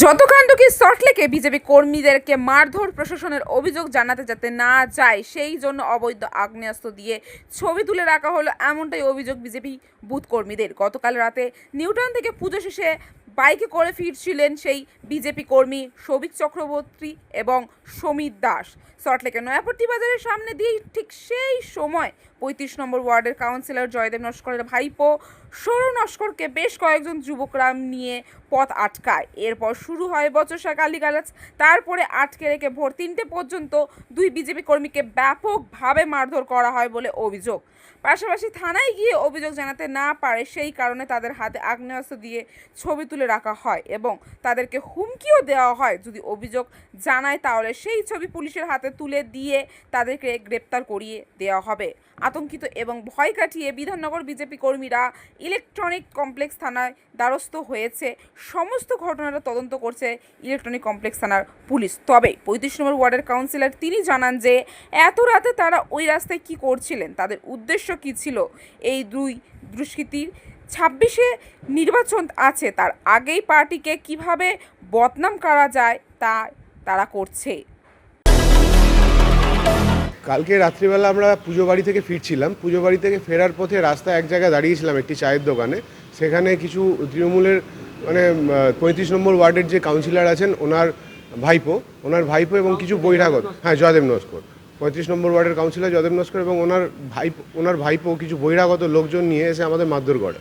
যত কাণ্ড কি সল্টলেকে বিজেপি কর্মীদেরকে মারধর প্রশাসনের অভিযোগ জানাতে যাতে না যায়, সেই জন্য অবৈধ আগ্নেয়াস্ত্র দিয়ে ছবি তুলে রাখা হলো এমনটাই অভিযোগ বিজেপি বুথ কর্মীদের। গতকাল রাতে নিউটাউন থেকে পুজো শেষে বাইকে করে ফিরছিলেন সেই বিজেপি কর্মী সৌভিক চক্রবর্তী এবং সমীর দাস। সল্টলেকের নয়াপট্টি বাজারের সামনে দিয়ে ঠিক সেই সময় পঁয়ত্রিশ নম্বর ওয়ার্ডের কাউন্সিলর জয়দেব নস্করের ভাইপো সৌর নস্করকে বেশ কয়েকজন যুবকরা নিয়ে পথ আটকায়। এরপর শুরু হয় বচসা গালিগালাজ। তারপরে আটকে রেখে ভোর তিনটে পর্যন্ত দুই বিজেপি কর্মীকে ব্যাপকভাবে মারধর করা হয় বলে অভিযোগ। পাশাপাশি থানায় গিয়ে অভিযোগ জানাতে না পারে সেই কারণে তাদের হাতে আগ্নেয়াস্ত্র দিয়ে ছবি তুলে রাখা হয় এবং তাদেরকে হুমকিও দেওয়া হয়। যদি অভিযোগ জানায় তাহলে সেই ছবি পুলিশের হাতে তুলে দিয়ে তাদেরকে গ্রেপ্তার করিয়ে দেওয়া হবে। আতঙ্কিত এবং ভয় কাটিয়ে বিধাননগর বিজেপি কর্মীরা ইলেকট্রনিক কমপ্লেক্স থানায় দ্বারস্থ হয়েছে। সমস্ত ঘটনাটা তদন্ত করছে ইলেকট্রনিক কমপ্লেক্স থানার পুলিশ। তবে পঁয়ত্রিশ নম্বর ওয়ার্ডের কাউন্সিলর তিনি জানান যে, এত রাতে তারা ওই রাস্তায় কি করছিলেন? তাদের উদ্দেশ্য কী ছিল? এই দুই দুষ্কৃতীর ছাব্বিশে নির্বাচন আছে, তার আগেই পার্টিকে কীভাবে বদনাম করা যায় তা তারা করছে। কালকে রাত্রিবেলা আমরা পুজো বাড়ি থেকে ফিরছিলাম। পুজো বাড়ি থেকে ফেরার পথে রাস্তায় এক জায়গায় দাঁড়িয়েছিলাম একটি চায়ের দোকানে। সেখানে কিছু তৃণমূলের মানে পঁয়ত্রিশ নম্বর ওয়ার্ডের যে কাউন্সিলর আছেন ওনার ভাইপো ওনার ভাইপো এবং কিছু বহিরাগত হ্যাঁ জয়দেব নস্কর। পঁয়ত্রিশ নম্বর ওয়ার্ডের কাউন্সিলর জয়দেব নস্কর এবং ওনার ভাইপো ওনার ভাইপো কিছু বহিরাগত লোকজন নিয়ে এসে আমাদের মারধর করে।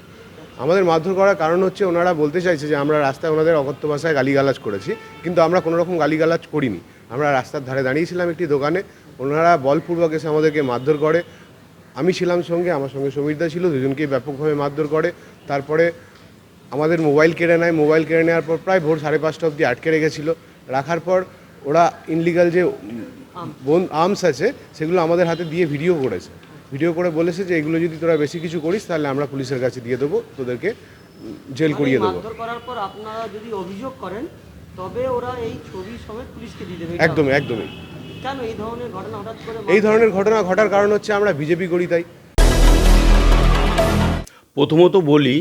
আমাদের মারধর করার কারণ হচ্ছে ওনারা বলতে চাইছে যে আমরা রাস্তায় ওনাদের অকথ্য ভাষায় গালিগালাজ করেছি কিন্তু আমরা কোনো রকম গালিগালাজ করিনি। আমরা রাস্তার ধারে দাঁড়িয়েছিলাম একটি দোকানে ওনারা বলপূর্বক এসে আমাদেরকে মারধর করে। আমি ছিলাম সঙ্গে আমার সঙ্গে সমীরদা ছিল দুজনকেই ব্যাপকভাবে মারধর করে। তারপরে আমাদের মোবাইল কেড়ে নেয় মোবাইল কেড়ে নেওয়ার পর প্রায় ভোর সাড়ে পাঁচটা অবধি আটকে রেখেছিল। রাখার পর ওরা ইনলিগাল যে বোন আর্মস আছে সেগুলো আমাদের হাতে দিয়ে ভিডিও করেছে। ভিডিও করে বলেছে যে এগুলো যদি তোরা বেশি কিছু করিস তাহলে আমরা পুলিশের কাছে দিয়ে দেবো তোদেরকে জেল করিয়ে মানে দেবো। করার পর আপনারা যদি অভিযোগ করেন তবে ওরা এই ছবি সমেত পুলিশকে দিয়ে দেবে এটা একদমই একদমই। কেন এই ধরনের ঘটনা হঠাৎ করে এই ধরনের ঘটনা ঘটার কারণ হচ্ছে আমরা বিজেপি করি তাই। প্রথমত বলি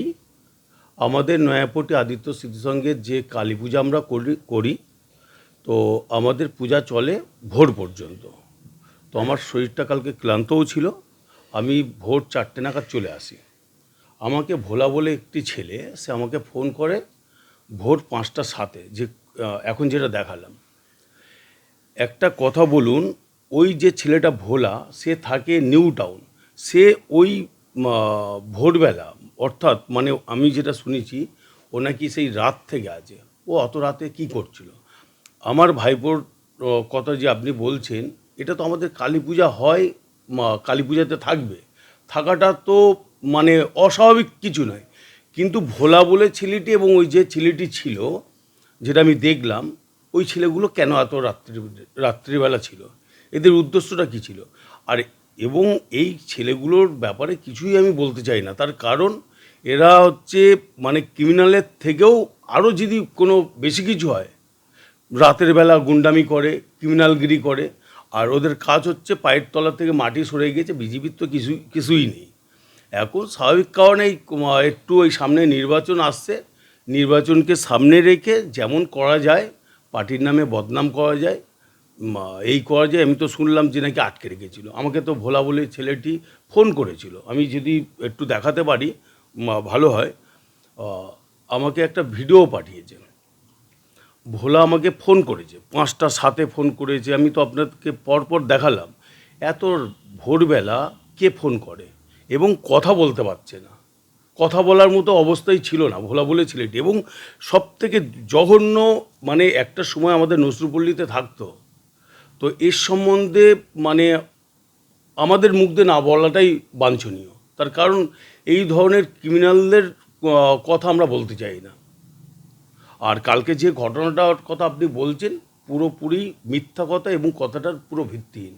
আমাদের নয়াপট্টি আদিত্য স্মৃতিসংঘের যে কালী পূজা আমরা করি করি তো আমাদের পূজা চলে ভোর পর্যন্ত। তো আমার শরীরটা কালকে ক্লান্তও ছিল। আমি ভোর চারটে নাগাদ চলে আসি। আমাকে ভোলা বলে একটি ছেলে, সে আমাকে ফোন করে ভোর পাঁচটা সাতে, যে এখন যেটা দেখালাম। একটা কথা বলুন, ওই যে ছেলেটা ভোলা, সে থাকে নিউ টাউন। সে ওই ভোরবেলা, অর্থাৎ মানে আমি যেটা শুনেছি, ও নাকি সেই রাত থেকে আছে। ও অত রাতে কি করছিল? আমার ভাইপোর কথা যে আপনি বলছেন, এটা তো আমাদের কালী পূজা হয় কালী পূজাতে থাকবে। থাকাটা তো মানে অস্বাভাবিক কিছু নয়। কিন্তু ভোলা বলে ছেলেটি এবং ওই যে ছেলেটি ছিল, যেটা আমি দেখলাম, ওই ছেলেগুলো কেন এত রাত্রি, রাত্রিবেলা ছিল? এদের উদ্দেশ্যটা কী ছিল? আর এবং এই ছেলেগুলোর ব্যাপারে কিছুই আমি বলতে চাই না। তার কারণ, এরা হচ্ছে মানে ক্রিমিনালের থেকেও আরও যদি কোনো বেশি কিছু হয়, রাতের বেলা গুন্ডামি করে, ক্রিমিনালগিরি করে আর ওদের কাজ হচ্ছে পায়ের তলা থেকে মাটি সরে গেছে বিজেপির তো কিছুই কিছুই নেই। এখন স্বাভাবিক কারণেই একটু ওই সামনে নির্বাচন আসছে, নির্বাচনকে সামনে রেখে যেমন করা যায়, পার্টির নামে বদনাম করা যায় এই করা যায়, আমি তো শুনলাম যে নাকি আটকে রেখেছিল। আমাকে তো ভোলা বলে ছেলেটি ফোন করেছিল। আমি যদি একটু দেখাতে পারি ভালো হয়। আমাকে একটা ভিডিও পাঠিয়েছে ভোলা আমাকে ফোন করেছে, পাঁচটা সাথে ফোন করেছে, আমি তো আপনাদেরকে পরপর দেখালাম। এত ভোরবেলা কে ফোন করে এবং কথা বলতে পারছে না। কথা বলার মতো অবস্থাই ছিল না, ভোলা বলে ছেলেটি এবং সব থেকে জঘন্য মানে একটা সময় আমাদের নসরুপল্লীতে থাকতো। তো এর সম্বন্ধে মানে আমাদের মুখ দিয়ে না বলাটাই বাঞ্ছনীয়। তার কারণ এই ধরনের ক্রিমিনালদের কথা আমরা বলতে চাই না। আর কালকে যে ঘটনাটার কথা আপনি বলছেন, পুরোপুরি মিথ্যা কথা এবং কথাটার পুরো ভিত্তিহীন।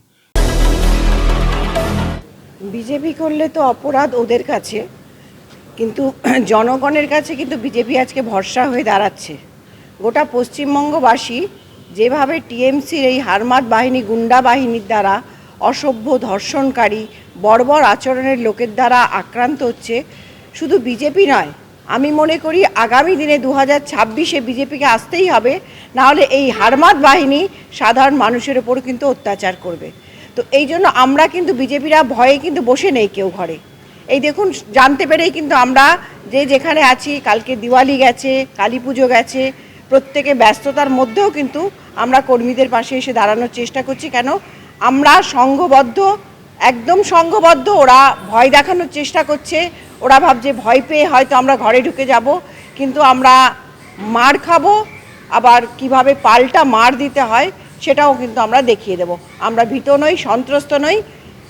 বিজেপি করলে তো অপরাধ ওদের কাছে, কিন্তু জনগণের কাছে কিন্তু বিজেপি আজকে ভরসা হয়ে দাঁড়াচ্ছে। গোটা পশ্চিমবঙ্গবাসী যেভাবে টিএমসির এই হারমাত বাহিনী, গুন্ডা বাহিনীর দ্বারা অসভ্য, ধর্ষণকারী, বর্বর আচরণের লোকের দ্বারা আক্রান্ত হচ্ছে, শুধু বিজেপি নয় আমি মনে করি আগামী দিনে দু হাজার ছাব্বিশে বিজেপিকে আসতেই হবে, নাহলে এই হারমাত বাহিনী সাধারণ মানুষের ওপর কিন্তু অত্যাচার করবে। তো এই জন্য আমরা কিন্তু বিজেপিরা ভয়ে কিন্তু বসে নেই কেউ ঘরে। এই দেখুন, জানতে পেরেই কিন্তু আমরা যে যেখানে আছি, কালকে দিওয়ালি গেছে, কালী পুজো গেছে, প্রত্যেকে ব্যস্ততার মধ্যেও কিন্তু আমরা কর্মীদের পাশে এসে দাঁড়ানোর চেষ্টা করছি। কেন? আমরা সংঘবদ্ধ, একদম সংঘবদ্ধ, ওরা ভয় দেখানোর চেষ্টা করছে। ওরা ভাবছে ভয় পেয়ে হয়তো আমরা ঘরে ঢুকে যাব কিন্তু আমরা মার খাব আবার কীভাবে পাল্টা মার দিতে হয় সেটাও কিন্তু আমরা দেখিয়ে দেব। আমরা ভীত নই সন্ত্রস্ত নই।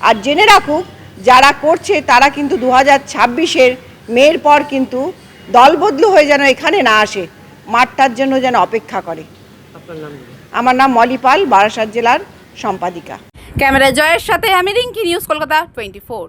আর জেনে রাখুক যারা করছে তারা কিন্তু দু হাজার ছাব্বিশের মেয়ের পর কিন্তু দলবদলু হয়ে যেন এখানে না আসে। মাঠটার জন্য যেন অপেক্ষা করে। আপনার নাম? বলুন। আমার নাম মলি পাল বারাসাত জেলার সম্পাদিকা। ক্যামেরায় জয়ের সাথে আমি Rinki news Kolkata twenty four.